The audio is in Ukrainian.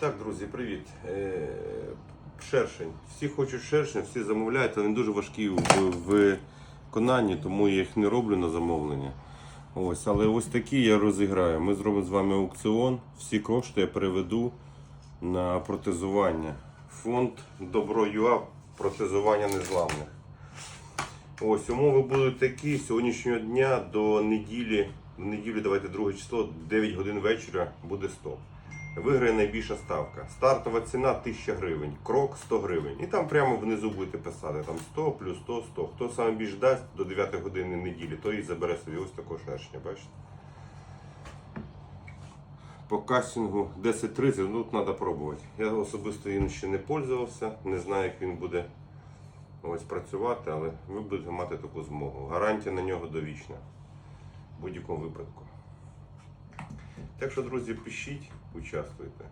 Так, друзі, привіт. Е, Шершень. Всі хочуть шершень, всі замовляють, вони дуже важкі в виконанні, тому я їх не роблю на замовлення. Ось, але ось такі я розіграю. Ми зробимо з вами аукціон. Всі кошти я переведу на протезування. Фонд Добро.ua протезування незламних. Ось умови будуть такі з сьогоднішнього дня до неділі. В неділю давайте друге число, 9 годин вечора буде 100. Виграє найбільша ставка. Стартова ціна 1000 гривень, крок 100 гривень. І там прямо внизу будете писати там 100 плюс 100, 100. Хто саме більш дасть до 9 години неділі, той і забере собі ось такого шершня, бачите? По кастингу 10.30, ну тут треба пробувати. Я особисто їм ще не пользувався, не знаю, як він буде ось працювати, але ви будете мати таку змогу. Гарантія на нього довічна в будь-якому випадку. Так що, друзі, пишіть, участвуйте.